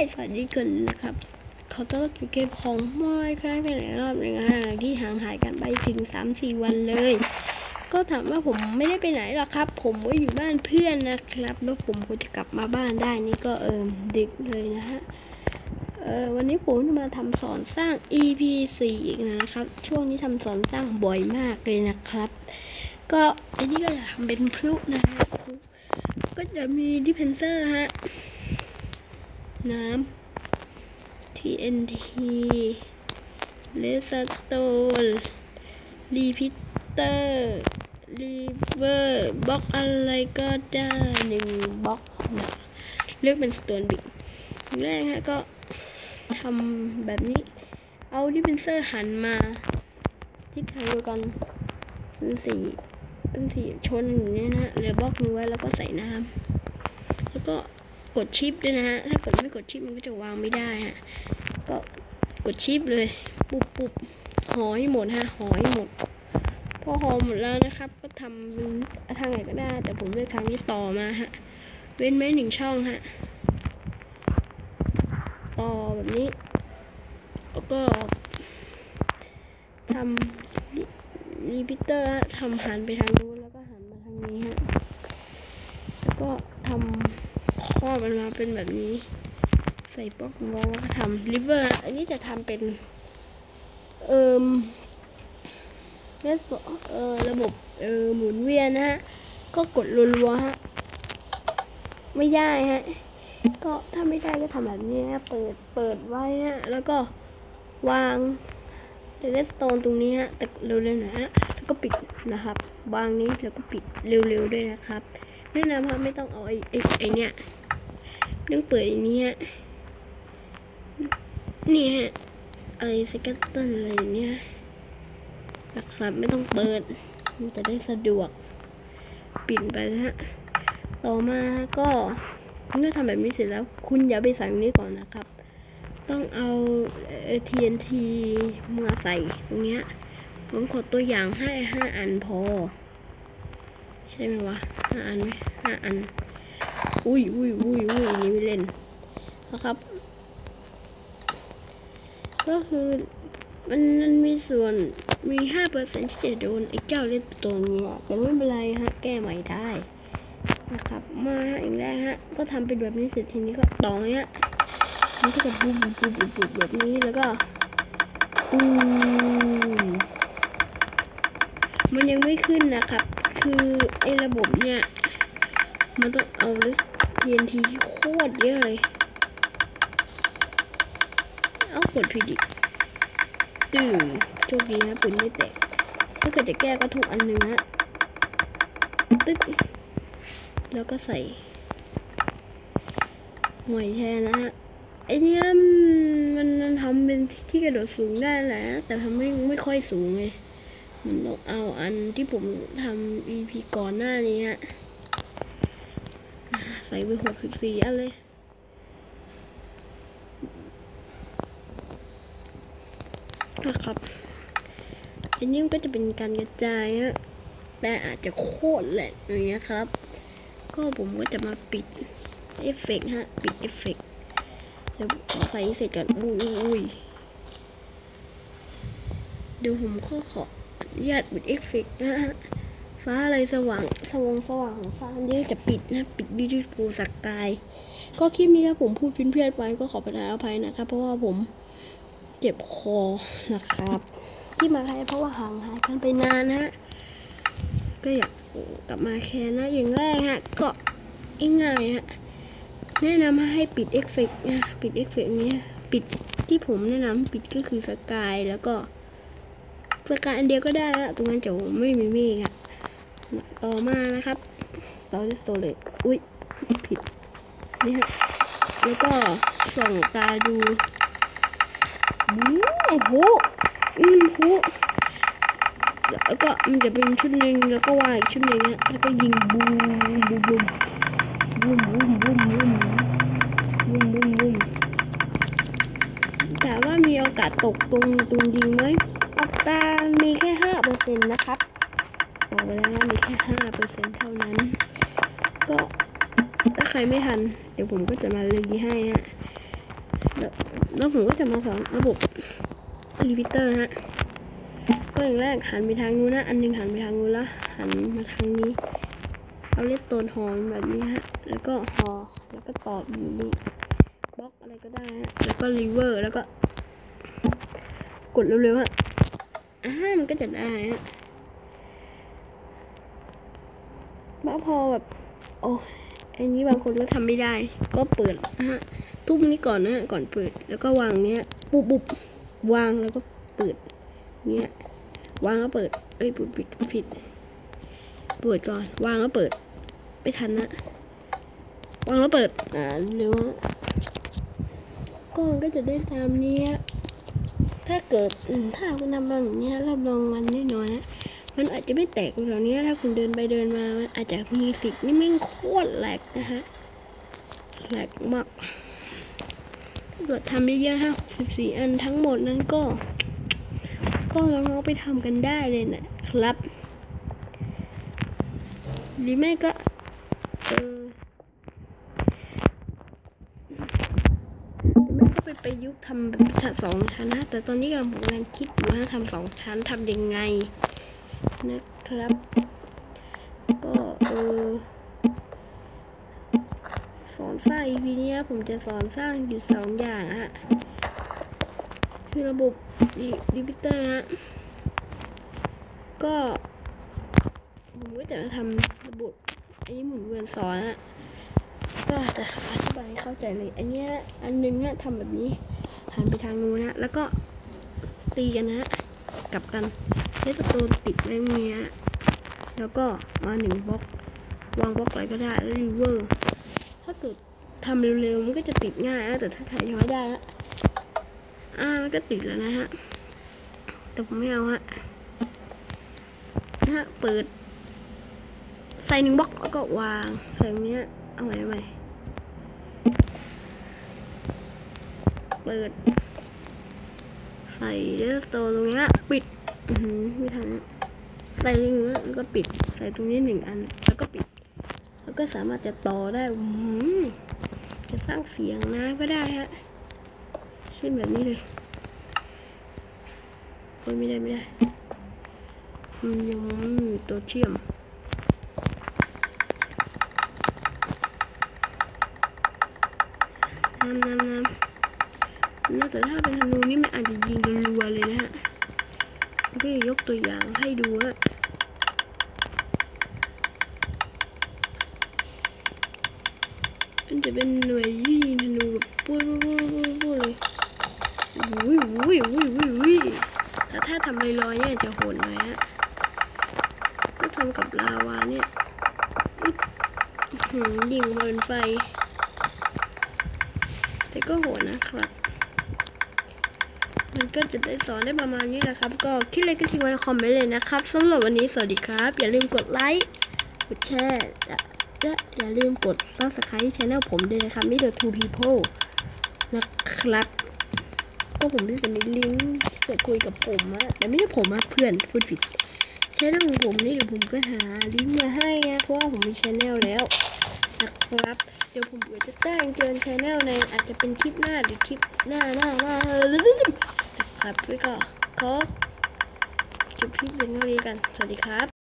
กันนะครับเขาต้องอยู่เกมของมอยครั้งไปหลายรอบเลยนะที่ห่างหายกันไปถึงสามสี่วันเลย ก็ถามว่าผมไม่ได้ไปไหนหรอกครับ ผมก็อยู่บ้านเพื่อนนะครับ แล้วผมก็จะกลับมาบ้านได้นี่ก็เออดึกเลยนะฮะเออวันนี้ผมจะมาทำสอนสร้าง EP 4อีกนะครับ ช่วงนี้ทำสอนสร้างบ่อยมากเลยนะครับ ก็อันนี้ก็จะทำเป็นพลุนะฮะก็จะมีดิเพนเซอร์ฮะ น้ำ TNT เลสโตนรีพิเตอร์รีเวอร์บล็อกอะไรก็ได้หนึ่งบล็อกนะเลือกเป็นสโตนบิ๊กแรกฮะก็ทำแบบนี้ เอาดิเพนเซอร์หันมาทิศทางเดียวกันเป็นสีเป็นสีชนอย่างนี้นะฮะเหลือบล็อกนึงไว้แล้วก็ใส่น้ำแล้วก็ กดชิปด้วยนะฮะ ถ้ากดไม่กดชิปมันก็จะวางไม่ได้ฮะ ก็กดชิปเลย ปุบปุบหอให้หมดฮะ หอให้หมด พอหอหมดแล้วนะครับ ก็ทำทางไหนก็ได้ แต่ผมเลือกทางที่ต่อมาฮะ เว้นไว้หนึ่งช่องฮะ ต่อแบบนี้ แล้วก็ทำรีพิเตอร์ทำหันไปทางนู้นแล้วก็หันมาทางนี้ฮะ แล้วก็ทำ ข้อมันมาเป็นแบบนี้ ใส่บล็อกวอลแล้วก็ทำริเวอร์อันนี้จะทำเป็น เอ่มเลสเอ่อระบบเอ่อหมุนเวียนนะฮะ ก็กดรัวๆฮะ ไม่ได้ฮะ ก็ถ้าไม่ได้ก็ทำแบบนี้ฮะเปิดเปิดไว้ฮะ แล้วก็วางเรสโตนตรงนี้ฮะ แต่เร็วๆหน่อยฮะ แล้วก็ปิดนะครับ วางนี้แล้วก็ปิดเร็วๆด้วยนะครับแนะนำว่าไม่ต้องเอาไอ้ไอ้ไอ้เนี่ย เรื่องเปิดอันนี้ฮะนี่ฮะอะไรสกัตเติลอะไรอย่างเนี้ยนะครับไม่ต้องเปิด มันจะได้สะดวก ปิดไปนะฮะ ต่อมาก็เมื่อทำแบบนี้เสร็จแล้ว คุณอย่าไปใส่ตรงนี้ก่อนนะครับ ต้องเอาเอ่อ TNT มาใส่ตรงเนี้ยผมขอตัวอย่างให้ห้าอันพอ ใช่ไหมวะห้าอันไหมห้าอัน อุ้ยอุ้ยอุ้ยอุ้ยนี่ไม่เล่นนะครับ ก็คือมันมันมีส่วนมีห้าเปอร์เซ็นที่จะโดนไอ้เจ้าเล่นตัวนี้อะแต่ไม่เป็นไรฮะ แก้ใหม่ได้นะครับ มาอีกแล้วฮะ ก็ทำเป็นแบบนี้เสร็จทีนี้ก็ต่อเนี้ยมันก็จะบูบบูบบูบบูบแบบนี้แล้วก็อืมมันยังไม่ขึ้นนะครับ คือไอ้ระบบเนี่ย มันต้องเอาเลส TNT โคตรเยอะเลย เอากดผิดอีกตื่นโชคดีนะปืนไม่แตก ถ้าเกิดจะแก้ก็ถูกอันหนึ่งฮะตึ๊กแล้วก็ใส่หอยแทนนะฮะไอเนี้ยมันมันทำเป็นที่กระโดดสูงได้แหละ แต่ทำไม่ไม่ค่อยสูงไงมันต้องเอาอันที่ผมทำ EP ก่อนหน้านี้ฮะ ใส่ไปหกสิบสี่อันเลย นะครับ อันนี้มันก็จะเป็นการกระจายฮะ แต่อาจจะโคตรแหลกอย่างเงี้ยครับ ก็ผมก็จะมาปิดเอฟเฟกต์ฮะ ปิดเอฟเฟกต์เดี๋ยวขอใส่เสร็จก่อนอุ้ยอุ้ยเดี๋ยวผมก็ขออนุญาตปิดเอฟเฟกต์นะฮะ ฟ้าอะไรสว่างสว่างสว่างของฟ้าอันนี้จะปิดนะ ปิดบิวฟูสักกายก็คลิปนี้ถ้าผมพูดเพี้ยนๆไปก็ขอประทานอภัยนะครับ เพราะว่าผมเจ็บคอนะครับ ที่มาไทยเพราะว่าห่างหายกันไปนานนะฮะก็อยากกลับมาแค่นะอย่างแรกฮะ ก็ง่ายฮะแนะนำให้ปิดเอฟเฟกต์นะปิดเอฟเฟกต์นี้ปิดที่ผมแนะนำปิดก็คือสกายแล้วก็สกายอันเดียวก็ได้ละตรงนั้นจะไม่มีเมฆอะ ต่อมานะครับต่อที่โซเลตอุ้ยผิดนี่ฮะแล้วก็ส่องตาดูโอ้โหอืมโหแล้วก็มันจะเป็นชุดหนึ่งแล้วก็วางอีกชุดหนึ่งฮะแล้วก็ยิงบูมบูมบูมบูมบูมบูมบูมบูมบูมบูมถามว่ามีโอกาสตกตรงตรงยิงไหมอัตรามีแค่ห้าเปอร์เซ็นต์นะครับ บอกไปแล้วนะมีแค่ห้าเปอร์เซ็นต์เท่านั้น ก็ถ้าใครไม่ทัน เดี๋ยวผมก็จะมารีให้ฮะแล้วผมก็จะมาสอนระบบรีพิเตอร์ฮะก็อย่างแรกหันไปทางนู้นนะ อันหนึงหันไปทางนู้นแล้วหันมาทางนี้เอาเลสโตนหอมแบบนี้ฮะ แล้วก็หอแล้วก็ตอบอยู่นี่บล็อกอะไรก็ได้ฮะ แล้วก็รีเวอร์แล้วก็ กดเร็วๆฮะอ่ามันก็จะได้ฮะ บ้าพอแบบโอ้อันนี้บางคนก็ทำไม่ได้ ก็เปิดนะฮะทุบนี้ก่อนนะฮะก่อนเปิด แล้วก็วางเนี้ยปุบปุบวางแล้วก็เปิดเนี้ยวางแล้วเปิดเอ้ยผิดผิดผิดเปิดก่อน วางแล้วเปิด ไม่ทันนะวางแล้วเปิดอ่าเร็วอะก็มันก็จะได้ตามเนี้ยถ้าเกิดถ้าคุณทำแบบเนี้ยรับรองมันแน่นอนนะ มันอาจจะไม่แตกแบบนี้ถ้าคุณเดินไปเดินมามันอาจจะมีสิทธิ์นี่แม่งโคตรแหลกนะฮะแหลกมากตรวจทำได้เยอะฮะ14อันทั้งหมดนั้นก็ ก็ลองเอาไปทำกันได้เลยนะครับ หรือไม่ก็เออหรือไม่ก็ไปประยุกต์ทำแบบสองชั้นนะแต่ตอนนี้กำลังผมกำลังคิดอยู่ว่าทำสองชั้นทำยังไง นะครับ ก็เออสอนสร้าง EP เนี้ยผมจะสอนสร้างอยู่สองอย่างฮะคือระบบดิพิเตอร์ฮะก็ผมก็จะทำระบบอันนี้หมุนเวียนสอนฮะก็จะอธิบายให้เข้าใจเลย อันนี้อันหนึงฮะทำแบบนี้หันไปทางนู้นนะแล้วก็ตีกันนะฮะกลับกัน เลสโตนติดไว้เนี้ยแล้วก็มาหนึ่งบล็อกวางบล็อกอะไรก็ได้แล้วรีเวอร์ ถ้าเกิดทำเร็วๆ มันก็จะติดง่ายนะแต่ถ้าถ่ายย้อยได้ละอ่ามันก็ติดแล้วนะฮะ แต่ผมไม่เอาฮะนะฮะเปิด ใส่หนึ่งบล็อกแล้วก็วางใส่เนี้ยเอาใหม่เอาใหม่เปิด ใส่เดสโตตรงเนี้ยปิด อือหือไม่ทันนะใส่ตรงนี้แล้วก็ปิด ใส่ตรงนี้หนึ่งอัน แล้วก็ปิด แล้วก็สามารถจะต่อได้อือจะสร้างเสียงนะก็ได้ฮะเช่นแบบนี้เลยโอ้ยไม่ได้ไม่ได้มันยังไม่มีตัวเชื่อมน้ำน้ำน้ำน่าแต่ถ้าเป็นธนูนี่มันอาจจะยิงรัวเลยนะฮะ ก็จะยกตัวอย่างให้ดูว่ามันจะเป็นหน่วยที่ยิงธนูแบบปุ้ยปุ้ยปุ้ยปุ้ยเลยวุ้ยวุ้ยวุ้ยวุ้ยวุ้ยแต่ถ้าทำลอยๆเนี่ยจะโหดหน่อยฮะถ้าทำกับลาวาเนี่ยหือยิงบนไฟ แต่ก็โหดนะครับ ก็จะได้สอนได้ประมาณนี้นะครับ ก็คิดอะไรก็ทิ้งไว้ในคอมเมนต์เลยนะครับสำหรับวันนี้สวัสดีครับ อย่าลืมกดไลค์กดแชร์และอย่าลืมกด subscribe channel ผมด้วยนะครับ m i the two people นะครับ ก็ผมที่จะมีลิงก์จะคุยกับผมอะแต่ไม่ใช่ผมอะเพื่อนพูดผิดชแนลของผมนี่เดี๋ยวผมก็หาลิงก์มาให้นะเพราะว่าผมมีชแนลแล้วนะครับ เดี๋ยวผมเดี๋ยวจะแจ้งเตือนชแนลในอาจจะเป็นคลิปหน้าหรือคลิปหน้าหน้าหน้านะ ครับแล้วก็ขอจบพี่เป็นเท่านี้กัน สวัสดีครับ